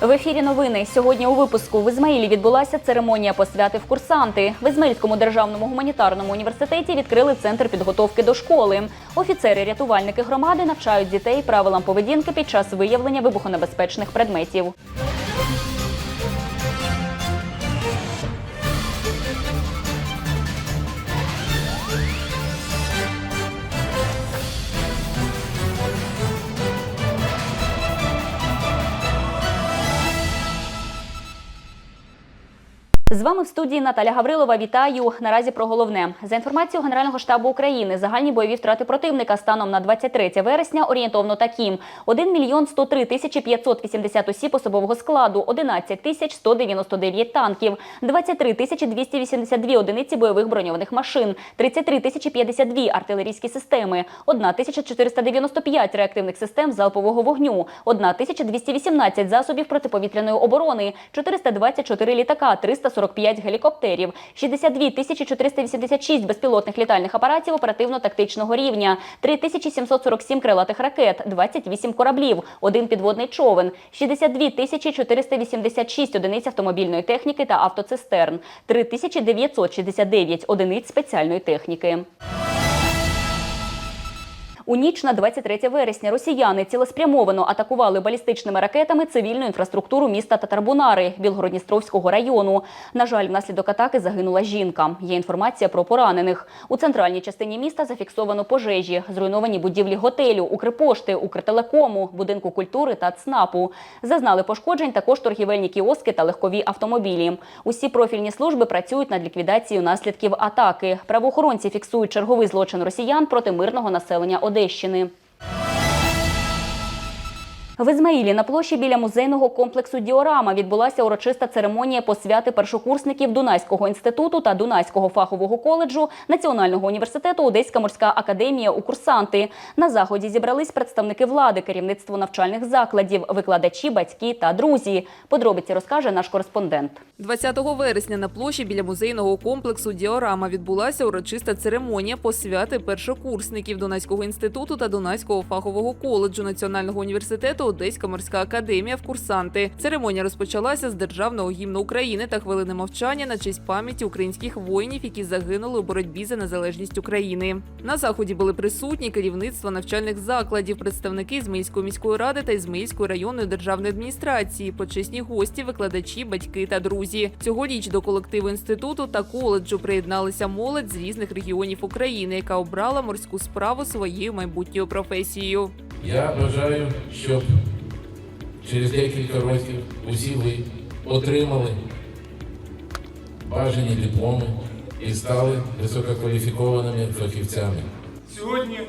В ефірі новини сьогодні у випуску в Ізмаїлі відбулася церемонія посвяти в курсанти. В Ізмаїльському державному гуманітарному університеті відкрили центр підготовки до школи. Офіцери-рятувальники громади навчають дітей правилам поведінки під час виявлення вибухонебезпечних предметів. З вами в студії Наталя Гаврилова. Вітаю. Наразі про головне. За інформацією Генерального штабу України, загальні бойові втрати противника станом на 23 вересня орієнтовно такі: 1 мільйон 103 тисячі 580 осіб особового складу, 11 тисяч 199 танків, 23 тисячі 282 одиниці бойових броньованих машин, 33 тисячі 52 артилерійські системи, 1 тисяча 495 реактивних систем залпового вогню, 1 тисяча 218 засобів протиповітряної оборони, 424 літака, 345 гелікоптерів, 62 тисячі 486 безпілотних літальних апаратів оперативно-тактичного рівня, 3747 крилатих ракет, 28 кораблів, один підводний човен, 62 тисячі 486 одиниць автомобільної техніки та автоцистерн, 3969 одиниць спеціальної техніки. У ніч на 23 вересня росіяни цілеспрямовано атакували балістичними ракетами цивільну інфраструктуру міста Татарбунари Білгородністровського району. На жаль, внаслідок атаки загинула жінка. Є інформація про поранених. У центральній частині міста зафіксовано пожежі, зруйновані будівлі готелю, Укрпошти, Укртелекому, будинку культури та ЦНАПу. Зазнали пошкоджень також торгівельні кіоски та легкові автомобілі. Усі профільні служби працюють над ліквідацією наслідків атаки. Правоохоронці фіксують черговий злочин росіян проти мирного населення Одещини. В Ізмаїлі на площі біля музейного комплексу Діорама відбулася урочиста церемонія посвяти першокурсників Дунайського інституту та Дунайського фахового коледжу Національного університету Одеська морська академія у курсанти. На заході зібрались представники влади, керівництво навчальних закладів, викладачі, батьки та друзі. Подробиці розкаже наш кореспондент. 20 вересня на площі біля музейного комплексу Діорама відбулася урочиста церемонія посвяти першокурсників Дунайського інституту та Дунайського фахового коледжу Національного університету Одеська морська академія в курсанти. Церемонія розпочалася з державного гімну України та хвилини мовчання на честь пам'яті українських воїнів, які загинули у боротьбі за незалежність України. На заході були присутні керівництво навчальних закладів, представники Ізмаїльської міської ради та Ізмаїльської районної державної адміністрації, почесні гості, викладачі, батьки та друзі. Цьогоріч до колективу інституту та коледжу приєдналися молодь з різних регіонів України, яка обрала морську справу своєю майбутньою професією. Я бажаю, щоб через декілька років усі ви отримали бажані дипломи і стали висококваліфікованими фахівцями. Сьогодні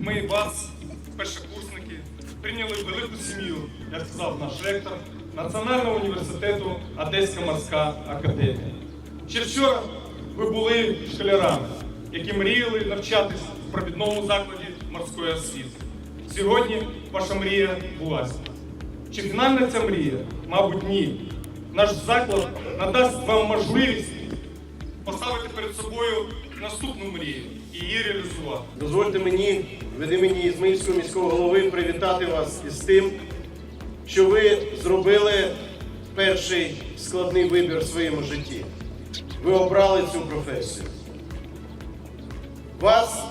ми вас, першокурсники, прийняли в велику сім'ю, як сказав наш ректор Національного університету Одеська морська академія. Ще вчора ви були школярами, які мріяли навчатись в провідному закладі морської освіти. Сьогодні ваша мрія збулася. Чи фінальна ця мрія? Мабуть, ні. Наш заклад надасть вам можливість поставити перед собою наступну мрію і її реалізувати. Дозвольте мені від імені Ізмаїльського міського голови привітати вас із тим, що ви зробили перший складний вибір в своєму житті. Ви обрали цю професію. Вас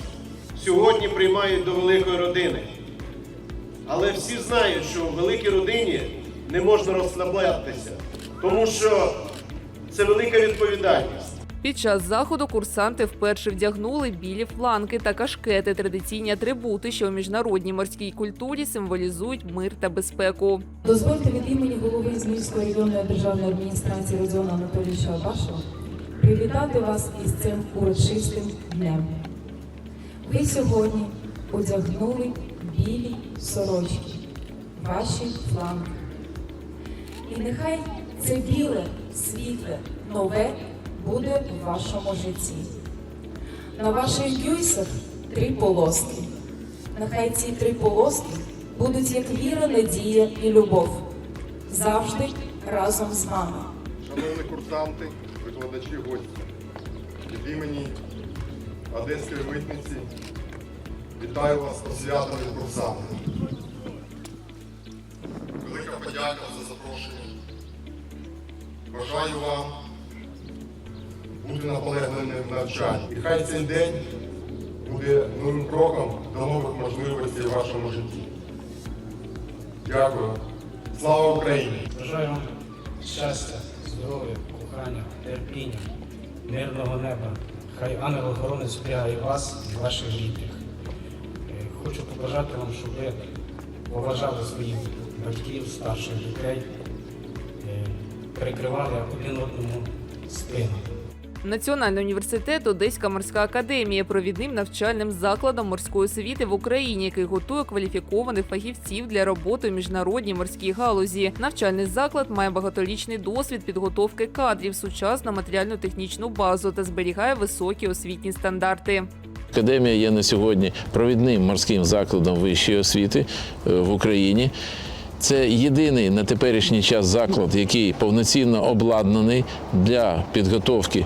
сьогодні приймають до великої родини. Але всі знають, що в великій родині не можна розслаблятися, тому що це велика відповідальність. Під час заходу курсанти вперше вдягнули білі фланки та кашкети, традиційні атрибути, що у міжнародній морській культурі символізують мир та безпеку. Дозвольте від імені голови Ізмаїльської районної державної адміністрації Родіона Анатолійовича Абашева привітати вас із цим урочистим днем. Ви сьогодні одягнули білі сорочки, ваші фланги. І нехай це біле, світле, нове буде в вашому житті. На ваших гюйсах три полоски. Нехай ці три полоски будуть як віра, надія і любов. Завжди разом з вами. Шановні курсанти, викладачі гості, від імені Одеської митниці вітаю вас з святами курсанти. Велика подяка за запрошення. Бажаю вам бути наполегливим в навчанні. І хай цей день буде новим кроком до нових можливостей в вашому житті. Дякую. Слава Україні! Бажаю вам щастя, здоров'я, кохання, терпіння, мирного неба. Хай ангел-охоронець зберігає вас і ваших рідних. Хочу побажати вам, щоб ви поважали своїх батьків, старших дітей, е, перекривали один одному спину. Національний університет Одеська морська академія провідним навчальним закладом морської освіти в Україні, який готує кваліфікованих фахівців для роботи у міжнародній морській галузі. Навчальний заклад має багаторічний досвід підготовки кадрів, сучасну матеріально-технічну базу та зберігає високі освітні стандарти. Академія є на сьогодні провідним морським закладом вищої освіти е, в Україні. Це єдиний на теперішній час заклад, який повноцінно обладнаний для підготовки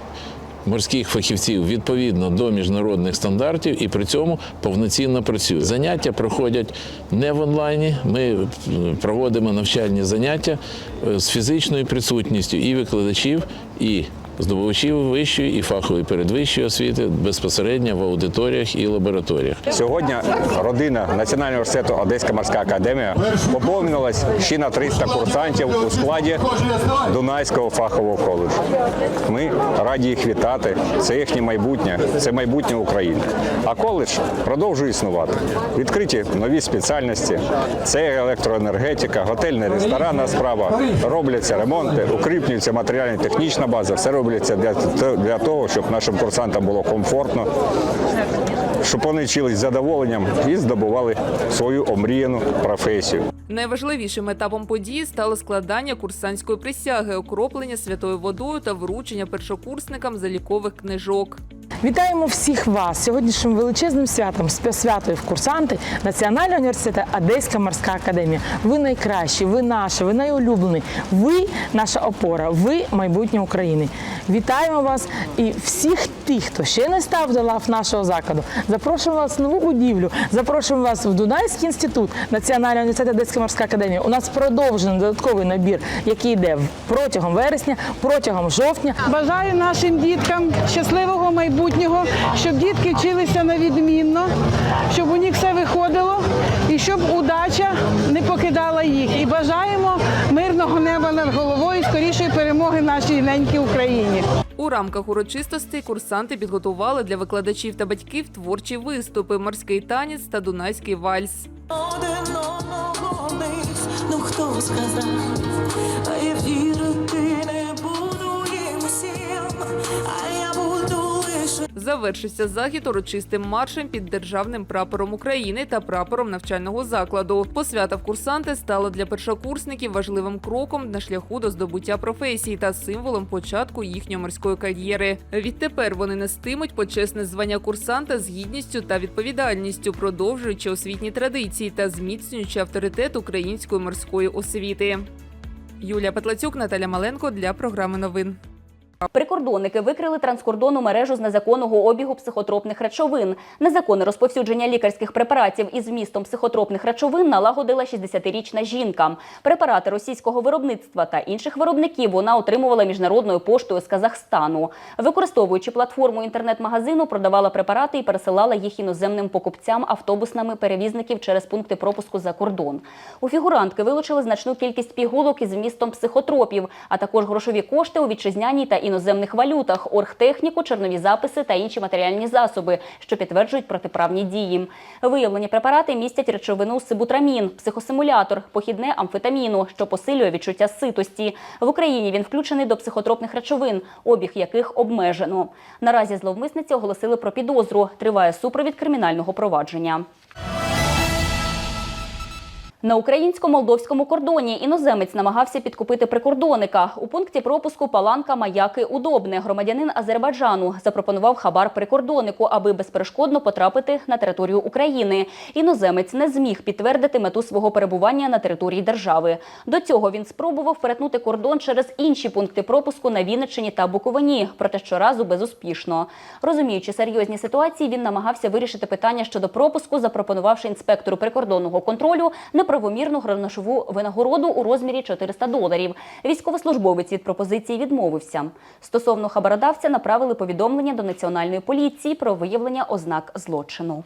морських фахівців відповідно до міжнародних стандартів і при цьому повноцінно працює. Заняття проходять не в онлайні. Ми е, проводимо навчальні заняття е, з фізичною присутністю і викладачів, і здобувачів вищої і фахової передвищої освіти безпосередньо в аудиторіях і лабораторіях. Сьогодні родина Національного університету Одеська морська академія поповнилась ще на 300 курсантів у складі Дунайського фахового коледжу. Ми раді їх вітати. Це їхнє майбутнє, це майбутнє України. А коледж продовжує існувати. Відкриті нові спеціальності. Це електроенергетика, готельна ресторанна справа. Робляться ремонти, укріплюється матеріально-технічна база. Все робляться для, для того, щоб нашим курсантам було комфортно, щоб вони вчились з задоволенням і здобували свою омріяну професію. Найважливішим етапом події стало складання курсантської присяги, окроплення святою водою та вручення першокурсникам залікових книжок. Вітаємо всіх вас сьогоднішнім величезним святом святою в курсанти Національного університету Одеська морська академія. Ви найкращі, ви наші, ви найулюблені. Ви наша опора, ви майбутнє України. Вітаємо вас і всіх тих, хто ще не став до лав нашого закладу. Запрошуємо вас в нову будівлю. Запрошуємо вас в Дунайський інститут Національного університету Одеська морська академія. У нас продовжений додатковий набір, який йде протягом вересня, протягом жовтня. Бажаю нашим діткам щасливого майбутнього, щоб дітки вчилися на відмінно, щоб у них все виходило і щоб удача не покидала їх. І бажаємо мирного неба над головою, скорішої перемоги нашій ненькій Україні. У рамках урочистостей курсанти підготували для викладачів та батьків творчі виступи, морський танець та дунайський вальс. Один одного ну хто сказав, а я вірити Завершився захід урочистим маршем під державним прапором України та прапором навчального закладу. Посвята в курсанти стала для першокурсників важливим кроком на шляху до здобуття професії та символом початку їхньої морської кар'єри. Відтепер вони нестимуть почесне звання курсанта з гідністю та відповідальністю, продовжуючи освітні традиції та зміцнюючи авторитет української морської освіти. Юлія Петлацюк, Наталя Маленко для програми новин. Прикордонники викрили транскордонну мережу з незаконного обігу психотропних речовин. Незаконне розповсюдження лікарських препаратів із вмістом психотропних речовин налагодила 60-річна жінка. Препарати російського виробництва та інших виробників вона отримувала міжнародною поштою з Казахстану. Використовуючи платформу інтернет-магазину, продавала препарати і пересилала їх іноземним покупцям автобусними перевізників через пункти пропуску за кордон. У фігурантки вилучили значну кількість пігулок із вмістом психотропів, а також грошові кошти у вітчизняній та іноземних валютах, оргтехніку, чернові записи та інші матеріальні засоби, що підтверджують протиправні дії. Виявлені препарати містять речовину сибутрамін, психосимулятор, похідне амфетаміну, що посилює відчуття ситості. В Україні він включений до психотропних речовин, обіг яких обмежено. Наразі зловмисниці оголосили про підозру. Триває супровід кримінального провадження. На українсько-молдовському кордоні іноземець намагався підкупити прикордонника. У пункті пропуску Паланка Маяки Удобне громадянин Азербайджану запропонував хабар прикордоннику, аби безперешкодно потрапити на територію України. Іноземець не зміг підтвердити мету свого перебування на території держави. До цього він спробував перетнути кордон через інші пункти пропуску на Вінниччині та Буковині, проте щоразу безуспішно. Розуміючи серйозні ситуації, він намагався вирішити питання щодо пропуску, запропонувавши інспектору прикордонного контролю не правомірну гривношову винагороду у розмірі 400 доларів. Військовослужбовець від пропозиції відмовився. Стосовно хабародавця направили повідомлення до національної поліції про виявлення ознак злочину.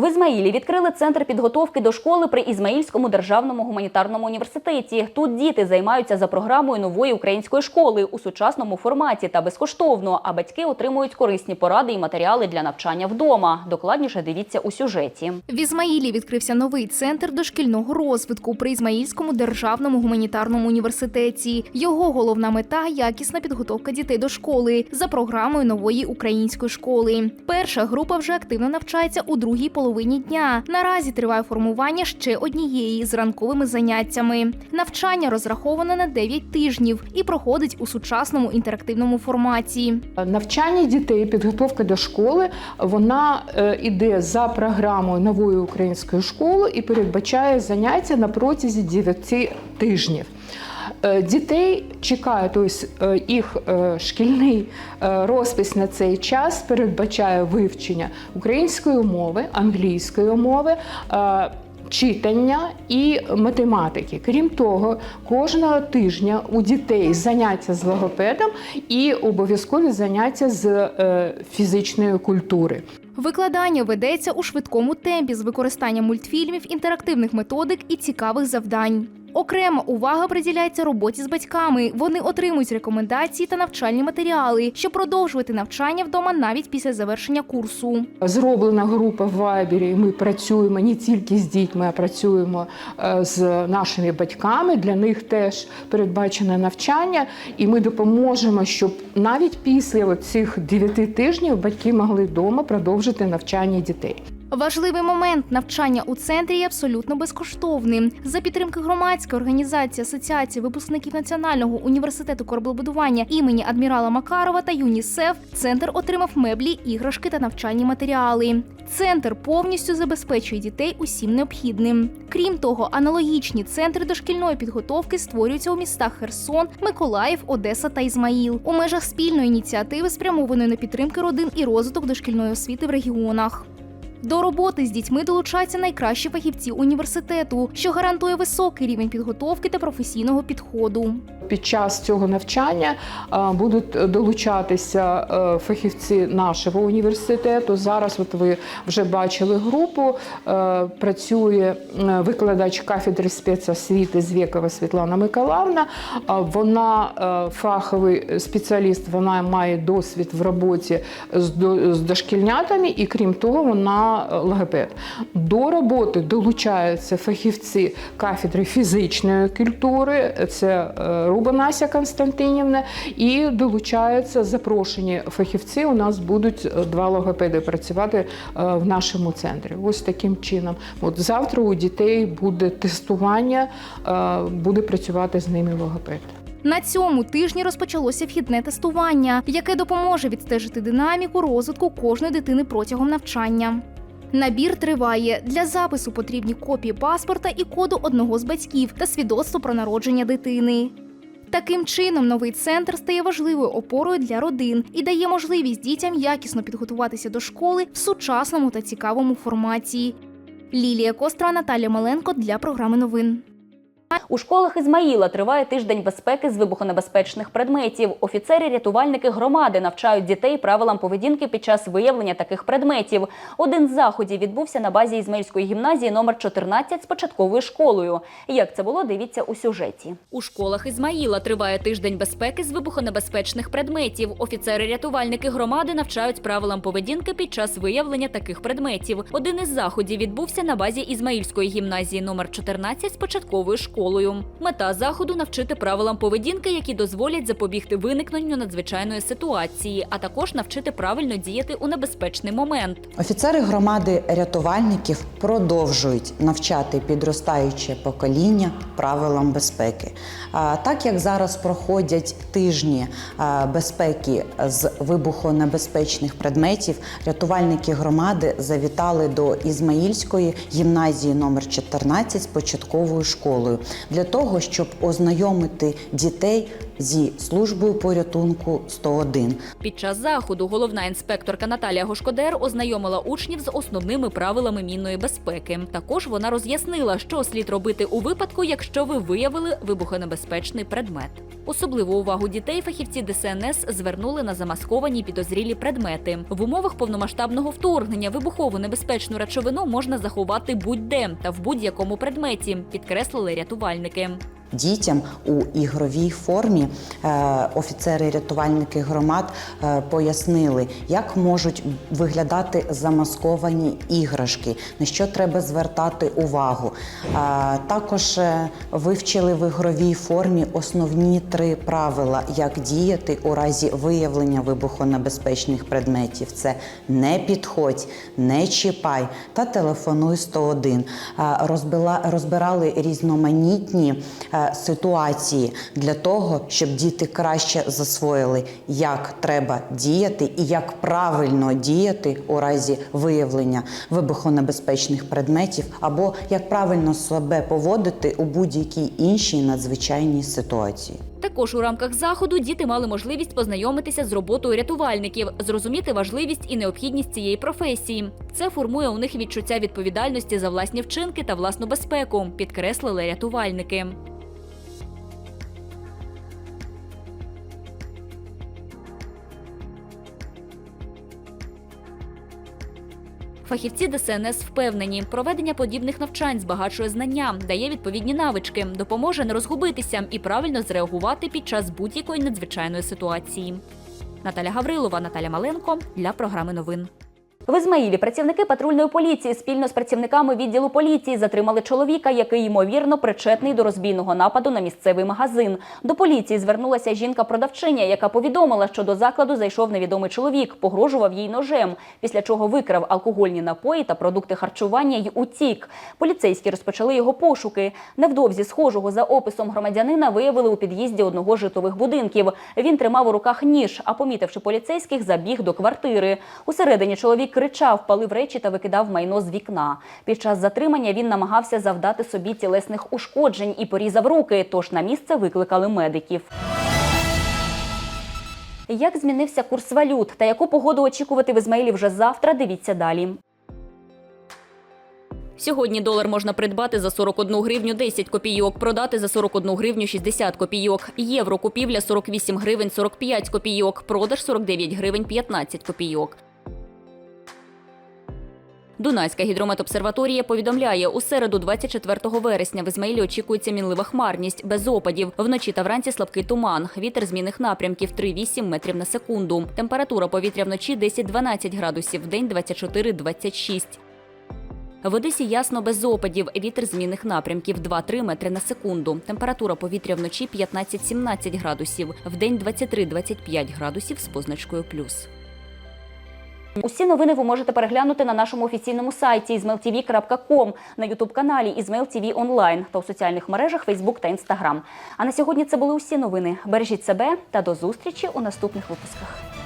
В Ізмаїлі відкрили центр підготовки до школи при Ізмаїльському державному гуманітарному університеті. Тут діти займаються за програмою нової української школи у сучасному форматі та безкоштовно, а батьки отримують корисні поради і матеріали для навчання вдома. Докладніше дивіться у сюжеті. В Ізмаїлі відкрився новий центр дошкільного розвитку при Ізмаїльському державному гуманітарному університеті. Його головна мета якісна підготовка дітей до школи за програмою нової української школи. Перша група вже активно навчається у другій половині дня. Наразі триває формування ще однієї з ранковими заняттями. Навчання розраховане на 9 тижнів і проходить у сучасному інтерактивному форматі. Навчання дітей, підготовка до школи, вона е, іде за програмою нової української школи і передбачає заняття на протязі 9 тижнів. Е, Дітей чекає, тобто е, їх е, шкільний розпис на цей час передбачає вивчення української мови, англійської мови. Читання і математики. Крім того, кожного тижня у дітей заняття з логопедом і обов'язкові заняття з фізичної культури. Викладання ведеться у швидкому темпі з використанням мультфільмів, інтерактивних методик і цікавих завдань. Окрема увага приділяється роботі з батьками. Вони отримують рекомендації та навчальні матеріали, щоб продовжувати навчання вдома навіть після завершення курсу. Зроблена група в Вайбері. Ми працюємо не тільки з дітьми, а працюємо е, з нашими батьками. Для них теж передбачене навчання, і ми допоможемо, щоб навіть після цих 9 тижнів батьки могли вдома продовжити навчання дітей. Важливий момент навчання у центрі є абсолютно безкоштовним. За підтримки громадської організації Асоціації випускників Національного університету кораблебудування імені адмірала Макарова та ЮНІСЕФ центр отримав меблі, іграшки та навчальні матеріали. Центр повністю забезпечує дітей усім необхідним. Крім того, аналогічні центри дошкільної підготовки створюються у містах Херсон, Миколаїв, Одеса та Ізмаїл у межах спільної ініціативи, спрямованої на підтримки родин і розвиток дошкільної освіти в регіонах. До роботи з дітьми долучаються найкращі фахівці університету, що гарантує високий рівень підготовки та професійного підходу. Під час цього навчання будуть долучатися е, фахівці нашого університету. Зараз, от ви вже бачили групу, е, працює е, викладач кафедри спецосвіти Звєкова Світлана Миколаївна. Вона е, фаховий спеціаліст, вона має досвід в роботі з дошкільнятами, і крім того, вона е, логопед. До роботи долучаються фахівці кафедри фізичної культури. Це е, Нася Константинівна, і долучаються запрошені фахівці. У нас будуть е, два логопеди працювати е, в нашому центрі. Ось таким чином. От завтра у дітей буде тестування, е, буде працювати з ними логопед. На цьому тижні розпочалося вхідне тестування, яке допоможе відстежити динаміку розвитку кожної дитини протягом навчання. Набір триває. Для запису потрібні копії паспорта і коду одного з батьків та свідоцтво про народження дитини. Таким чином, новий центр стає важливою опорою для родин і дає можливість дітям якісно підготуватися до школи в сучасному та цікавому форматі. Лілія Костра, Наталя Маленко для програми новин. У школах Ізмаїла триває тиждень безпеки з вибухонебезпечних предметів. Офіцери-рятувальники громади навчають дітей правилам поведінки під час виявлення таких предметів. Один з заходів відбувся на базі Ізмаїльської гімназії номер 14 з початковою школою. Як це було, дивіться у сюжеті. У школах Ізмаїла триває тиждень безпеки з вибухонебезпечних предметів. Офіцери-рятувальники громади навчають правилам поведінки під час виявлення таких предметів. Один із заходів відбувся на базі Ізмаїльської гімназії номер 14 з початковою школою. Мета заходу навчити правилам поведінки, які дозволять запобігти виникненню надзвичайної ситуації, а також навчити правильно діяти у небезпечний момент. Офіцери громади рятувальників продовжують навчати підростаюче покоління правилам безпеки. А, Так як зараз проходять тижні безпеки з вибухонебезпечних предметів, рятувальники громади завітали до Ізмаїльської гімназії номер 14 з початковою школою для того, щоб ознайомити дітей зі службою порятунку 101. Під час заходу головна інспекторка Наталія Гошкодер ознайомила учнів з основними правилами мінної безпеки. Також вона роз'яснила, що слід робити у випадку, якщо ви виявили вибухонебезпечний предмет. Особливу увагу дітей фахівці ДСНС звернули на замасковані підозрілі предмети. В умовах повномасштабного вторгнення вибухову небезпечну речовину можна заховати будь-де та в будь-якому предметі, підкреслили рятувальники. Дітям у ігровій формі е, офіцери-рятувальники громад е, пояснили, як можуть виглядати замасковані іграшки, на що треба звертати увагу. Е, Також вивчили в ігровій формі основні три правила, як діяти у разі виявлення вибухонебезпечних предметів: це не підходь, не чіпай та телефонуй 101. Е, Розбила, розбирали різноманітні ситуації для того, щоб діти краще засвоїли, як треба діяти і як правильно діяти у разі виявлення вибухонебезпечних предметів, або як правильно себе поводити у будь-якій іншій надзвичайній ситуації. Також у рамках заходу діти мали можливість познайомитися з роботою рятувальників, зрозуміти важливість і необхідність цієї професії. Це формує у них відчуття відповідальності за власні вчинки та власну безпеку, підкреслили рятувальники. Фахівці ДСНС впевнені, проведення подібних навчань збагачує знання, дає відповідні навички, допоможе не розгубитися і правильно зреагувати під час будь-якої надзвичайної ситуації. Наталя Гаврилова, Наталя Маленко для програми новин. В Ізмаїлі працівники патрульної поліції спільно з працівниками відділу поліції затримали чоловіка, який ймовірно причетний до розбійного нападу на місцевий магазин. До поліції звернулася жінка-продавчиня, яка повідомила, що до закладу зайшов невідомий чоловік, погрожував їй ножем, після чого викрав алкогольні напої та продукти харчування й утік. Поліцейські розпочали його пошуки. Невдовзі схожого за описом громадянина виявили у під'їзді одного з житлових будинків. Він тримав у руках ніж, а помітивши поліцейських, забіг до квартири. Усередині чоловік кричав, палив речі та викидав майно з вікна. Під час затримання він намагався завдати собі тілесних ушкоджень і порізав руки, тож на місце викликали медиків. Як змінився курс валют та яку погоду очікувати в Ізмаїлі вже завтра, дивіться далі. Сьогодні долар можна придбати за 41 гривню 10 копійок, продати за 41 гривню 60 копійок. Євро купівля 48 гривень 45 копійок, продаж 49 гривень 15 копійок. Дунайська гідрометобсерваторія повідомляє, у середу 24 вересня в Ізмаїлі очікується мінлива хмарність, без опадів. Вночі та вранці слабкий туман. Вітер змінних напрямків 3-8 метрів на секунду. Температура повітря вночі 10-12 градусів, вдень 24-26. В Одесі ясно без опадів. Вітер змінних напрямків 2-3 метри на секунду. Температура повітря вночі 15-17 градусів, вдень 23-25 градусів з позначкою плюс. Усі новини ви можете переглянути на нашому офіційному сайті izmailtv.com, на ютуб-каналі Ізмейл TV онлайн та у соціальних мережах Facebook та Instagram. А на сьогодні це були усі новини. Бережіть себе та до зустрічі у наступних випусках.